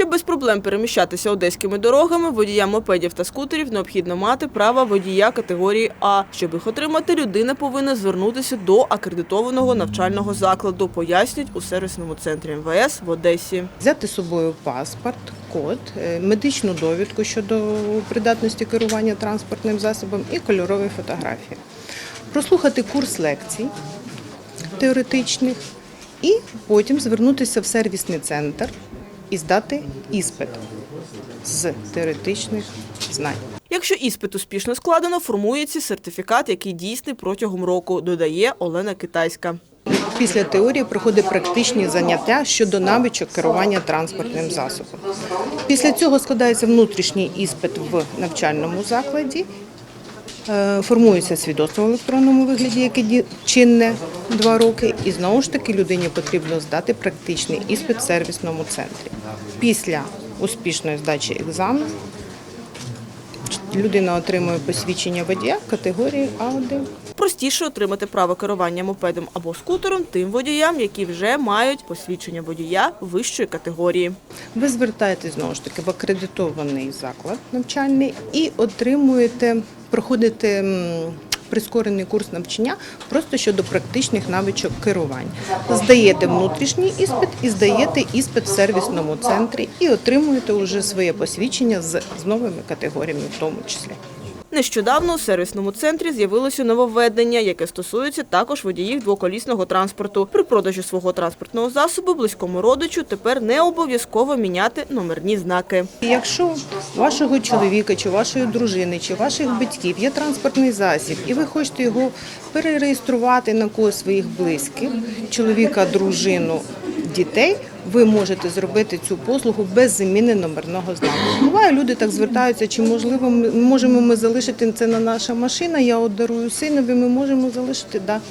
Щоб без проблем переміщатися одеськими дорогами, водіям мопедів та скутерів необхідно мати право водія категорії А. Щоб їх отримати, людина повинна звернутися до акредитованого навчального закладу, пояснюють у сервісному центрі МВС в Одесі. Взяти з собою паспорт, код, е, медичну довідку щодо придатності керування транспортним засобом і кольорові фотографії. Прослухати курс лекцій теоретичних і потім звернутися в сервісний центр і здати іспит з теоретичних знань. Якщо іспит успішно складено, формується сертифікат, який дійсний протягом року, додає Олена Китайська. Після теорії проходить практичні заняття щодо навичок керування транспортним засобом. Після цього складається внутрішній іспит в навчальному закладі. Е, Формується свідоцтво в електронному вигляді, яке чинне два роки, і знову ж таки людині потрібно здати практичний іспит в сервісному центрі. Після успішної здачі екзамену людина отримує посвідчення водія категорії А1. Простіше отримати право керування мопедом або скутером тим водіям, які вже мають посвідчення водія вищої категорії. Ви звертаєтесь знову ж таки в акредитований заклад навчальний і отримуєте, проходите прискорений курс навчання просто щодо практичних навичок керування. Здаєте внутрішній іспит і здаєте іспит в сервісному центрі і отримуєте вже своє посвідчення з новими категоріями в тому числі. Нещодавно у сервісному центрі з'явилося нововведення, яке стосується також водіїв двоколісного транспорту. При продажі свого транспортного засобу близькому родичу тепер не обов'язково міняти номерні знаки. Якщо вашого чоловіка, чи вашої дружини, чи ваших батьків є транспортний засіб, і ви хочете його перереєструвати на когось своїх близьких, чоловіка, дружину, дітей, ви можете зробити цю послугу без заміни номерного знаку. Буває, люди так звертаються, чи можливо ми можемо ми залишити це на наша машина. Я от дарую синові, ми можемо залишити да.